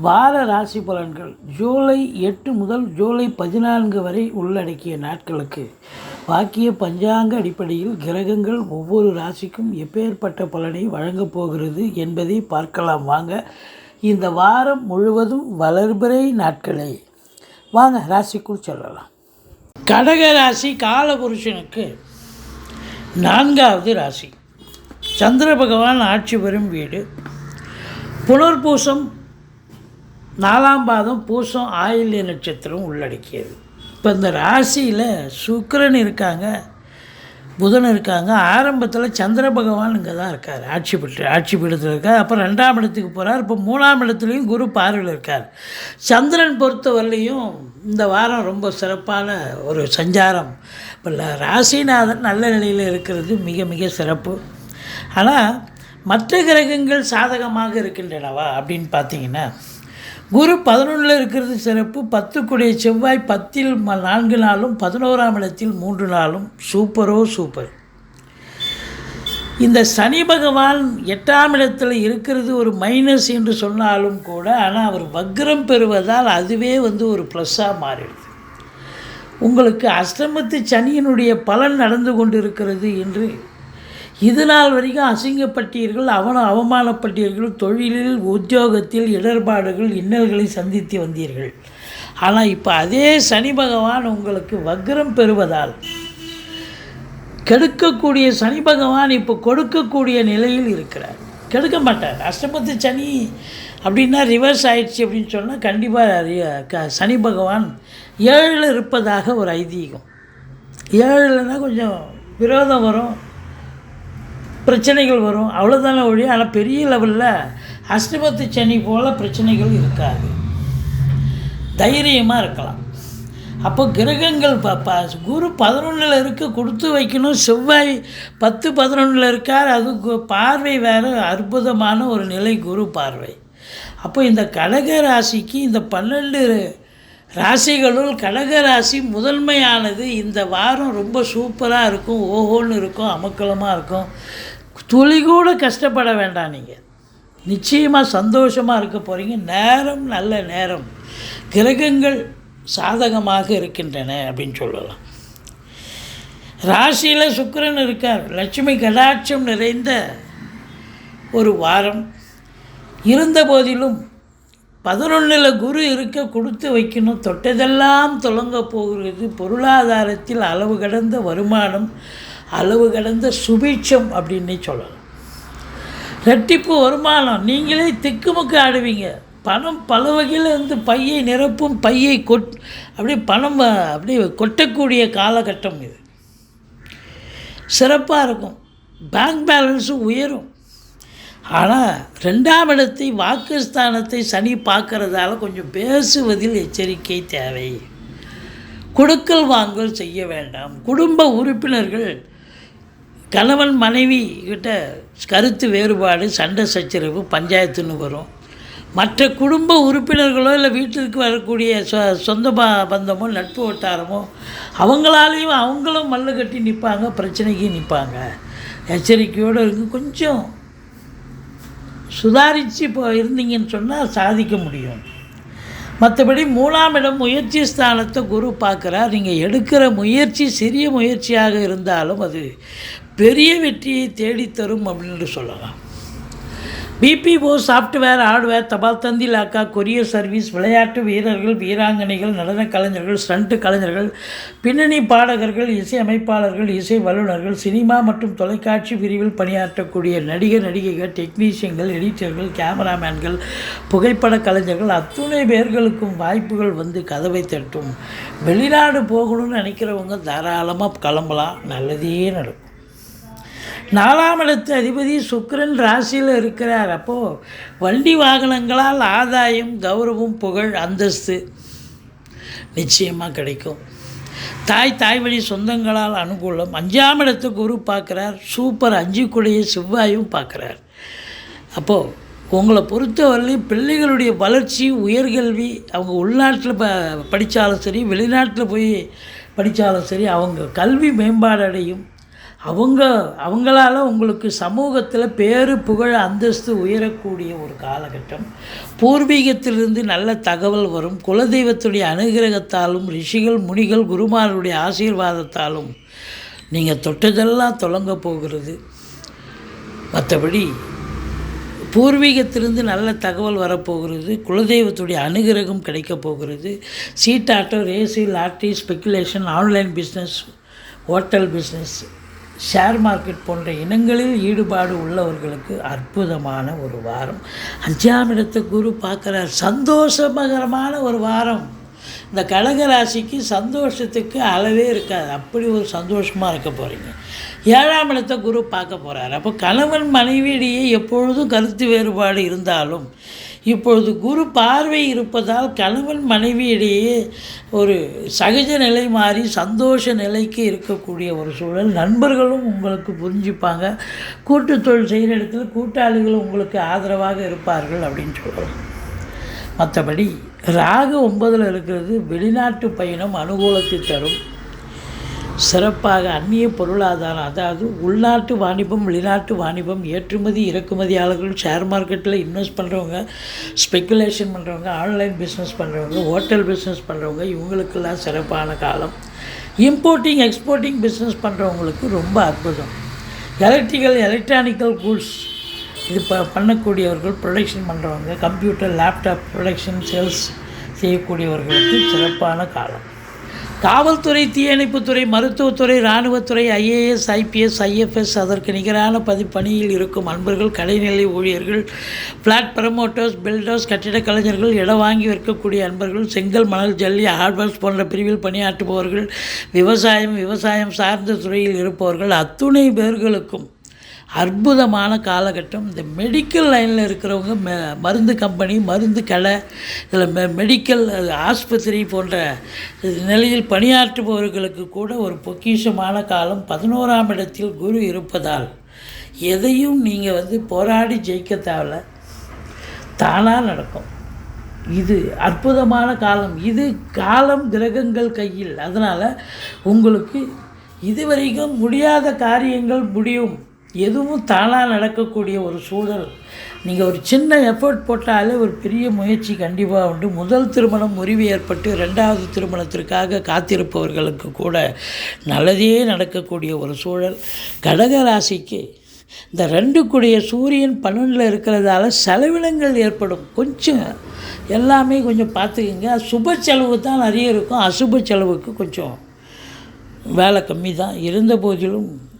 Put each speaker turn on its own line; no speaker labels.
வார ராசி பலன்கள் ஜூலை எட்டு முதல் ஜூலை பதினான்கு வரை உள்ளடக்கிய நாட்களுக்கு. வாக்கிய பஞ்சாங்க அடிப்படையில் கிரகங்கள் ஒவ்வொரு ராசிக்கும் எப்பேற்பட்ட பலனை வழங்கப் போகிறது என்பதை பார்க்கலாம். வாங்க இந்த வாரம் முழுவதும் வளர்பிறை நாட்களே. வாங்க ராசிக்குள் செல்லலாம். கடக ராசி காலபுருஷனுக்கு நான்காவது ராசி. சந்திர பகவான் ஆட்சி பெறும் வீடு. புனர்பூசம் நாலாம் பாதம் பூசம் ஆயில்ய நட்சத்திரம் உள்ளடக்கியது. இப்போ இந்த ராசியில் சுக்கரன் இருக்காங்க புதன் இருக்காங்க. ஆரம்பத்தில் சந்திர பகவான் இங்கே தான் இருக்கார். ஆட்சி பெற்று ஆட்சி பீடத்தில் இருக்கார். அப்புறம் ரெண்டாம் இடத்துக்கு போகிறார் இப்போ மூணாம் இடத்துலையும் குரு பார்வையில் இருக்கார். சந்திரன் பொறுத்தவரையிலையும் இந்த வாரம் ரொம்ப சிறப்பான ஒரு சஞ்சாரம். இப்போ ராசிநாதன் நல்ல நிலையில் இருக்கிறது மிக மிக சிறப்பு. ஆனால் மற்ற கிரகங்கள் சாதகமாக இருக்கின்றனவா அப்படின்னு பார்த்தீங்கன்னா குரு பதினொன்றில் இருக்கிறது சிறப்பு பத்துக்குடைய செவ்வாய் பத்தில் ம- நான்கு நாளும் பதினோராம் இடத்தில் மூன்று நாளும். சூப்பரோ சூப்பர். இந்த சனி பகவான் எட்டாம் இடத்தில் இருக்கிறது ஒரு மைனஸ் என்று சொன்னாலும் கூட ஆனால் அவர் வக்ரம் பெறுவதால் அதுவே வந்து ஒரு ப்ளஸ்ஸாக மாறிடுது. உங்களுக்கு அஷ்டமத்து சனியினுடைய பலன் நடந்து கொண்டிருக்கிறது என்று இது நாள் வரைக்கும் அசிங்கப்பட்டீர்கள் அவன அவமானப்பட்டீர்கள் தொழிலில் உத்தியோகத்தில் இடர்பாடுகள் இன்னல்களை சந்தித்து வந்தீர்கள். ஆனால் இப்போ அதே சனி பகவான் உங்களுக்கு வக்ரம் பெறுவதால் கெடுக்கக்கூடிய சனி பகவான் இப்போ கொடுக்கக்கூடிய நிலையில் இருக்கிறார். கெடுக்க மாட்டார். அஷ்டமத்து சனி அப்படின்னா ரிவர்ஸ் ஆயிடுச்சு அப்படின்னு சொன்னால் கண்டிப்பாக சனி பகவான் ஏழில் இருப்பதாக ஒரு ஐதீகம். ஏழுலனா கொஞ்சம் விரோதம் வரும். பிரச்சனைகள் வரும். அவ்வளோதானே ஒழிய ஆனால் பெரிய லெவலில் அஷ்டமத்து சனி போல் பிரச்சனைகள் இருக்காது. தைரியமாக இருக்கலாம். அப்போ கிரகங்கள் ப ப குரு பதினொன்றில் இருக்க கொடுத்து வைக்கணும். செவ்வாய் பத்து பதினொன்றில் இருக்கார். அது கு- பார்வை வேறு அற்புதமான ஒரு நிலை குரு பார்வை. அப்போ இந்த கடக ராசிக்கு இந்த பன்னெண்டு ராசிகளுள் கடக ராசி முதன்மையானது. இந்த வாரம் ரொம்ப சூப்பராக இருக்கும். ஓஹோன்னு இருக்கும். அமக்கலமாக இருக்கும். துளி கூட கஷ்டப்பட வேண்டாம் நீங்கள் நிச்சயமாக சந்தோஷமாக இருக்க போகிறீங்க நேரம் நல்ல நேரம். கிரகங்கள் சாதகமாக இருக்கின்றன அப்படின்னு சொல்லலாம். ராசியில் சுக்கரன் இருக்கார். லட்சுமி கடாட்சம் நிறைந்த ஒரு வாரம். இருந்த போதிலும் பதினொன்றில் குரு இருக்க கொடுத்து வைக்கணும். தொட்டதெல்லாம் தொடங்க போகிறது. பொருளாதாரத்தில் அளவு கடந்த வருமானம். அளவு கடந்த சுபீட்சம் அப்படின்னே சொல்லலாம். ரெட்டிப்பு வருமானம் நீங்களே திக்குமுக்கு ஆடுவீங்க. பணம் பல வகையில் வந்து பையை நிரப்பும் பையை கொட் அப்படியே பணம் அப்படியே கொட்டக்கூடிய காலகட்டம் இது. சிறப்பாக இருக்கும். பேங்க் பேலன்ஸும் உயரும். ஆனால் ரெண்டாம் இடத்தை வாக்குஸ்தானத்தை சனி பார்க்கறதால கொஞ்சம் பேசுவதில் எச்சரிக்கை தேவை. கொடுக்கல் வாங்கல் செய்ய வேண்டாம். குடும்ப உறுப்பினர்கள் கணவன் மனைவி கிட்ட கருத்து வேறுபாடு சண்டை சச்சரவு பஞ்சாயத்துன்னு வரும். மற்ற குடும்ப உறுப்பினர்களோ இல்லை வீட்டிற்கு வரக்கூடிய சொ சொந்த பந்தமோ நட்பு வட்டாரமோ அவங்களாலேயும் அவங்களும் மல்லு கட்டி நிற்பாங்க பிரச்சனைக்கு நிற்பாங்க எச்சரிக்கையோடு இருக்கு கொஞ்சம் சுதாரித்து இப்போ இருந்தீங்கன்னு சொன்னால் சாதிக்க முடியும். மற்றபடி மூணாம் இடம் முயற்சி ஸ்தானத்தை குரு பார்க்குறார். நீங்கள் எடுக்கிற முயற்சி சிறிய முயற்சியாக இருந்தாலும் அது பெரிய வெற்றியை தேடித்தரும் அப்படின்னு சொல்லலாம். பிபிஓ சாஃப்ட்வேர் ஹார்ட்வேர் தபால் தந்தி லாக்கா கொரியர் சர்வீஸ் விளையாட்டு வீரர்கள் வீராங்கனைகள் நடன கலைஞர்கள் ஸ்டண்ட் கலைஞர்கள் பின்னணி பாடகர்கள் இசை அமைப்பாளர்கள் இசை வல்லுநர்கள் சினிமா மற்றும் தொலைக்காட்சி பிரிவில் பணியாற்றக்கூடிய நடிகர் நடிகைகள் டெக்னீஷியன்கள் எடிட்டர்கள் கேமராமேன்கள் புகைப்பட கலைஞர்கள் அத்துணை பேர்களுக்கும் வாய்ப்புகள் வந்து கதவை தட்டும். வெளிநாடு போகணும்னு நினைக்கிறவங்க தாராளமாக கிளம்பலாம். நல்லதே நடக்கும். நாலாம் இடத்து அதிபதி சுக்கரன் ராசியில் இருக்கிறார். அப்போது வண்டி வாகனங்களால் ஆதாயம் கௌரவம் புகழ் அந்தஸ்து நிச்சயமாக கிடைக்கும். தாய் தாய் வழி சொந்தங்களால் அனுகூலம். அஞ்சாம் இடத்து குரு பார்க்குறார். சூப்பர். அஞ்சு கொடிய செவ்வாயும் பார்க்குறார். அப்போது உங்களை பொறுத்தவரையிலையும் பிள்ளைகளுடைய வளர்ச்சி உயர்கல்வி அவங்க உள்நாட்டில் ப படித்தாலும் சரி வெளிநாட்டில் போய் படித்தாலும் சரி அவங்க கல்வி மேம்பாடு அடையும் அவங்க அவங்களால் உங்களுக்கு சமூகத்தில் பேரு புகழ் அந்தஸ்து உயரக்கூடிய ஒரு காலகட்டம். பூர்வீகத்திலிருந்து நல்ல தகவல் வரும். குலதெய்வத்துடைய அனுகிரகத்தாலும் ரிஷிகள் முனிகள் குருமாருடைய ஆசீர்வாதத்தாலும் நீங்கள் தொட்டதெல்லாம் தொடங்க போகிறது. மற்றபடி பூர்வீகத்திலிருந்து நல்ல தகவல் வரப்போகிறது. குலதெய்வத்துடைய அனுகிரகம் கிடைக்கப் போகிறது. சீட்டாட்டோ ரேசி lottery speculation online business hotel business share market போன்ற இனங்களில் ஈடுபாடு உள்ளவர்களுக்கு அற்புதமான ஒரு வாரம். அஞ்சாம் இடத்தை குரு பார்க்குறார். சந்தோஷமகரமான ஒரு வாரம். இந்த கடக ராசிக்கு சந்தோஷத்துக்கு அளவே இருக்காது. அப்படி ஒரு சந்தோஷமாக இருக்க போகிறீங்க ஏழாம் இடத்தை குரு பார்க்க போகிறார் அப்போ கணவன் மனைவியிடையே எப்பொழுதும் கருத்து வேறுபாடு இருந்தாலும் இப்பொழுது குரு பார்வை இருப்பதால் கணவன் மனைவியிடையே ஒரு சகஜ நிலை மாறி சந்தோஷ நிலைக்கு இருக்கக்கூடிய ஒரு சூழல். நண்பர்களும் உங்களுக்கு புரிஞ்சுப்பாங்க. கூட்டு தொழில் செய்கிற இடத்துல கூட்டாளிகளும் உங்களுக்கு ஆதரவாக இருப்பார்கள் அப்படின்னு சொல்கிறோம் மற்றபடி ராகு ஒன்பதில் இருக்கிறது வெளிநாட்டு பயணம் அனுகூலத்தை தரும். சிறப்பாக அந்நிய பொருளாதாரம் அதாவது உள்நாட்டு வாணிபம் வெளிநாட்டு வாணிபம் ஏற்றுமதி இறக்குமதியாளர்கள் ஷேர் மார்க்கெட்டில் இன்வெஸ்ட் பண்ணுறவங்க ஸ்பெக்குலேஷன் பண்ணுறவங்க ஆன்லைன் பிஸ்னஸ் பண்ணுறவங்க ஹோட்டல் பிஸ்னஸ் பண்ணுறவங்க இவங்களுக்கெல்லாம் சிறப்பான காலம். இம்போர்ட்டிங் எக்ஸ்போர்ட்டிங் பிஸ்னஸ் பண்ணுறவங்களுக்கு ரொம்ப அற்புதம். எலக்ட்ரிக்கல் எலக்ட்ரானிக்கல் கூட்ஸ் இது ப பண்ணக்கூடியவர்கள் ப்ரொடக்ஷன் பண்ணுறவங்க கம்ப்யூட்டர் லேப்டாப் ப்ரொடக்ஷன் சேல்ஸ் செய்யக்கூடியவர்களுக்கு சிறப்பான காலம். காவல்துறை தீயணைப்புத்துறை மருத்துவத்துறை இராணுவத்துறை ஐஏஎஸ் ஐபிஎஸ் ஐஎஃப்எஸ் அதற்கு நிகரான பதி பணியில் இருக்கும் அன்பர்கள் கடைநிலை ஊழியர்கள் ஃப்ளாட் ப்ரமோட்டர்ஸ் பில்டர்ஸ் கட்டிடக் கலைஞர்கள் இடம் வாங்கி விற்கக்கூடிய அன்பர்கள் செங்கல் மணல் ஜல்லி ஹார்ட்வேர்ஸ் போன்ற பிரிவில் பணியாற்றுபவர்கள் விவசாயம் விவசாயம் சார்ந்த துறையில் இருப்பவர்கள் அத்துணை பேர்களுக்கும் அற்புதமான காலகட்டம். இந்த மெடிக்கல் லைனில் இருக்கிறவங்க மெ மருந்து கம்பெனி மருந்து கடை இதில் மெ மெடிக்கல் ஆஸ்பத்திரி போன்ற நிலையில் பணியாற்றுபவர்களுக்கு கூட ஒரு பொக்கிஷமான காலம். பதினோராம் இடத்தில் குரு இருப்பதால் எதையும் நீங்கள் வந்து போராடி ஜெயிக்க தேவையில்ல. தானாக நடக்கும். இது அற்புதமான காலம். இது காலம் கிரகங்கள் கையில். அதனால் உங்களுக்கு இதுவரைக்கும் முடியாத காரியங்கள் முடியும். எதுவும் தானாக நடக்கக்கூடிய ஒரு சூழல். நீங்கள் ஒரு சின்ன எஃபர்ட் போட்டாலே ஒரு பெரிய முயற்சி கண்டிப்பாக உண்டு. முதல் திருமணம் முறிவு ஏற்பட்டு ரெண்டாவது திருமணத்திற்காக காத்திருப்பவர்களுக்கு கூட நல்லதே நடக்கக்கூடிய ஒரு சூழல். கடக ராசிக்கு இந்த ரெண்டு கூடிய சூரியன் பன்னெண்டில் இருக்கிறதால செலவினங்கள் ஏற்படும். கொஞ்சம் எல்லாமே கொஞ்சம் பார்த்துக்கிங்க. சுப செலவு தான் நிறைய இருக்கும். அசுப செலவுக்கு கொஞ்சம் வேலை கம்மி தான் இருந்த போதிலும்